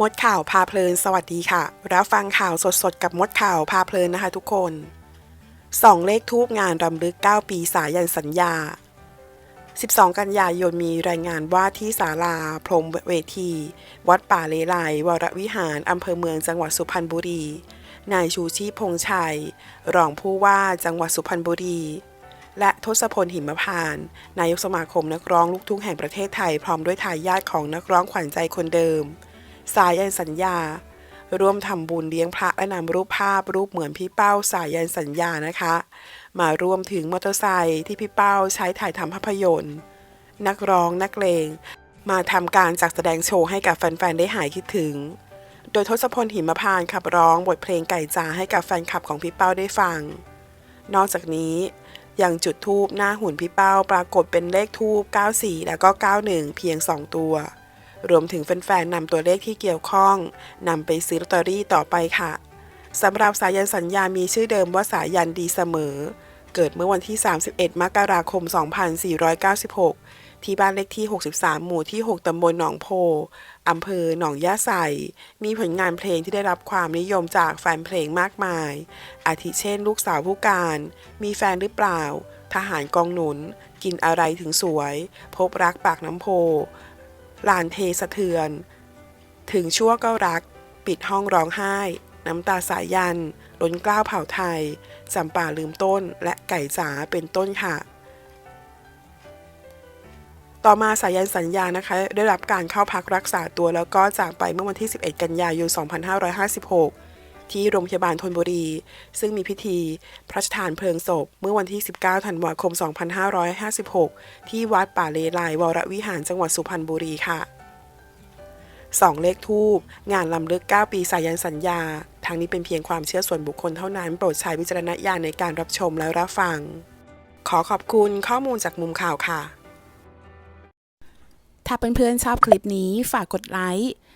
มดข่าวพาเพลินสวัสดีค่ะ รับฟังข่าวสดๆ กับมดข่าวพาเพลินนะคะทุกคนสองเลขทูบงานรำลึก 9 ปีสายันสัญญา 12 กันยายนมีรายงานว่าที่ศาลาพรมเวที วัดป่าเลไลวรวิหารอำเภอเมืองจังหวัดสุพรรณบุรี นายชูชีพพงษ์ชัย รองผู้ว่าจังหวัดสุพรรณบุรี และทศพลหิมพาน นายกสมาคมนักร้องลูกทุ่งแห่งประเทศไทยพร้อมด้วยทายาทของนักร้องขวัญใจคนเดิม สายันสัญญา ร่วมทำบุญเลี้ยงพระและนำรูปภาพรูปเหมือนพี่เป้าสายันสัญญานะคะ มารวมถึงมอเตอร์ไซค์ที่พี่เป้าใช้ถ่ายทำภาพยนตร์ นักร้องนักเลง มาทำการจัดแสดงโชว์ให้กับแฟนๆได้หายคิดถึง โดยทศพลหิมพานต์ขับร้องบทเพลงไก่จ๋าให้กับแฟนคลับของพี่เป้าได้ฟัง นอกจากนี้ยังจุดทูบหน้าหุ่นพี่เป้าปรากฏเป็นเลขทูบ94 แล้วก็ 91 เพียง 2 ตัว รวมถึงแฟนๆนำตัวเลขที่เกี่ยวข้องนำไปซื้อลอตเตอรี่ต่อไปค่ะสำหรับสายันสัญญามีชื่อเดิมว่าสายันดีเสมอ เกิดเมื่อวันที่ 31 มกราคม 2496 ที่บ้านเลขที่ 63 หมู่ที่ 6 ตำบลหนองโพ อำเภอหนองย่าไสมีผลงานเพลงที่ได้รับความนิยมจากแฟนเพลงมากมาย อาทิเช่น ลูกสาวผู้การ มีแฟนหรือเปล่า ทหารกองหนุน กินอะไรถึงสวย พบรักปากน้ำโพ ลานเทสะเทือน ถึงชั่วก็รัก ปิดห้องร้องไห้ น้ำตาสายยัน ล้นกล้าวเผ่าไทยจำป่าลืมต้นและไก่จ๋าเป็นต้นค่ะ ต่อมาสายันสัญญานะคะ ได้รับการเข้าพักรักษาตัวแล้วก็จากไปเมื่อวันที่ 11 กันยายน 2556 ที่โรงพยาบาลธนบุรี ซึ่งมีพิธีพระราชทานเพลิงศพ เมื่อวันที่ 19 ธันวาคม 2556 ที่วัดป่าเลไลวรวิหารจังหวัดสุพรรณบุรีค่ะ 2 เลขทูบงานลำลึก 9 ปีสายันสัญญา ทางนี้เป็นเพียงความเชื่อส่วนบุคคลเท่านั้น โปรดใช้วิจารณญาณในการรับชมและรับฟัง ขอขอบคุณข้อมูลจากมุมข่าวค่ะ ถ้าเพื่อนๆชอบคลิปนี้ฝากกดไลค์